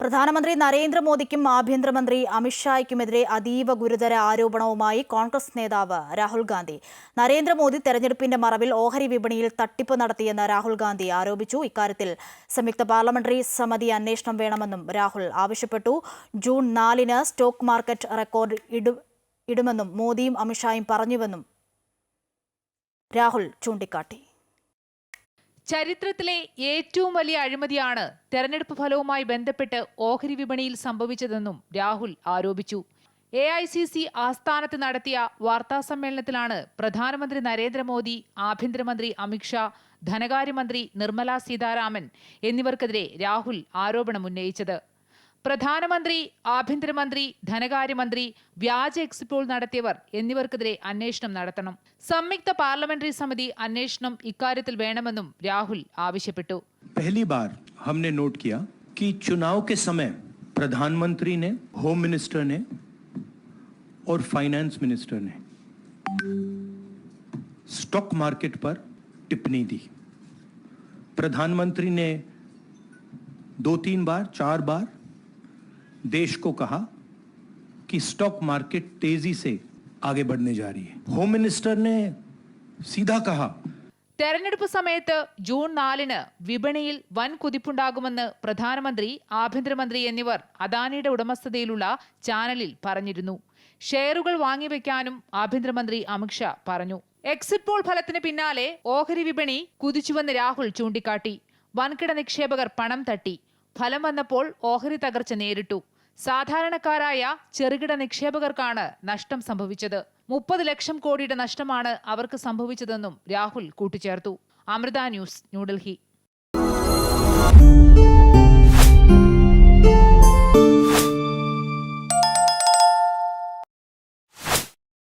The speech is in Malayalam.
പ്രധാനമന്ത്രി നരേന്ദ്രമോദിക്കും ആഭ്യന്തരമന്ത്രി അമിത്ഷായ്ക്കുമെതിരെ അതീവ ഗുരുതര ആരോപണവുമായി കോൺഗ്രസ് നേതാവ് രാഹുൽ ഗാന്ധി. നരേന്ദ്രമോദി തെരഞ്ഞെടുപ്പിന്റെ മറവിൽ ഓഹരി വിപണിയിൽ തട്ടിപ്പ് നടത്തിയെന്ന് രാഹുൽ ഗാന്ധി ആരോപിച്ചു. ഇക്കാര്യത്തിൽ സംയുക്ത പാർലമെന്ററി സമിതി അന്വേഷണം വേണമെന്നും രാഹുൽ ആവശ്യപ്പെട്ടു. ജൂൺ നാലിന് സ്റ്റോക്ക് മാർക്കറ്റ് റെക്കോർഡ് ഇടുമെന്നും മോദിയും അമിത്ഷായും പറഞ്ഞുവെന്നും രാഹുൽ ചൂണ്ടിക്കാട്ടി. ചരിത്രത്തിലെ ഏറ്റവും വലിയ അഴിമതിയാണ് തെരഞ്ഞെടുപ്പ് ഫലവുമായി ബന്ധപ്പെട്ട് ഓഹരി വിപണിയിൽ സംഭവിച്ചതെന്നും രാഹുൽ ആരോപിച്ചു. എ ഐ സി സി ആസ്ഥാനത്ത് നടത്തിയ വാർത്താസമ്മേളനത്തിലാണ് പ്രധാനമന്ത്രി നരേന്ദ്രമോദി ആഭ്യന്തരമന്ത്രി അമിത്ഷാ ധനകാര്യമന്ത്രി നിർമ്മല സീതാരാമൻ എന്നിവർക്കെതിരെ രാഹുൽ ആരോപണമുന്നയിച്ചത്. പ്രധാനമന്ത്രി ആഭ്യന്തരമന്ത്രി ധനകാര്യമന്ത്രി വ്യാജ എക്സിപ്പോൾ നടത്തിയവർ എന്നിവർക്കെതിരെ അന്വേഷണം നടത്തണം സംയുക്ത പാർലമെന്ററി സമിതി അന്വേഷണം ഇക്കാര്യത്തിൽ വേണമെന്നും രാഹുൽ ആവശ്യപ്പെട്ടു पहली बार हमने नोट किया कि चुनाव के समय प्रधानमंत्री ने होम मिनिस्टर ने और फाइनेंस मिनिस्टर ने स्टॉक मार्केट पर टिप्पणी दी प्रधानमंत्री ने दो तीन बार चार बार देश को कहा कि स्टॉक मार्केट तेजी से आगे बढ़ने जा रही है होम मिनिस्टर ने सीधा कहा തെരഞ്ഞെടുപ്പ് സമയത്ത് ജൂൺ നാലിന് വിപണിയിൽ വൻ കുതിപ്പുണ്ടാകുമെന്ന് പ്രധാനമന്ത്രി ആഭ്യന്തരമന്ത്രി എന്നിവർ അദാനിയുടെ ഉടമസ്ഥതയിലുള്ള ചാനലിൽ പറഞ്ഞിരുന്നു ഷെയറുകൾ വാങ്ങിവെക്കാനും ആഭ്യന്തരമന്ത്രി അമിത്ഷാ പറഞ്ഞു എക്സിറ്റ് പോൾ ഫലത്തിന് പിന്നാലെ ഓഹരി വിപണി കുതിച്ചുവെന്ന് രാഹുൽ ചൂണ്ടിക്കാട്ടി വൻകിട നിക്ഷേപകർ പണം തട്ടി ഫലം വന്നപ്പോൾ ഓഹരി തകർച്ച നേരിട്ടു. സാധാരണക്കാരായ ചെറുകിട നിക്ഷേപകർക്കാണ് നഷ്ടം സംഭവിച്ചത്. മുപ്പത് ലക്ഷം കോടിയുടെ നഷ്ടമാണ് അവർക്ക് സംഭവിച്ചതെന്നും രാഹുൽ കൂട്ടിച്ചേർത്തു. അമൃത ന്യൂസ് ന്യൂഡൽഹി.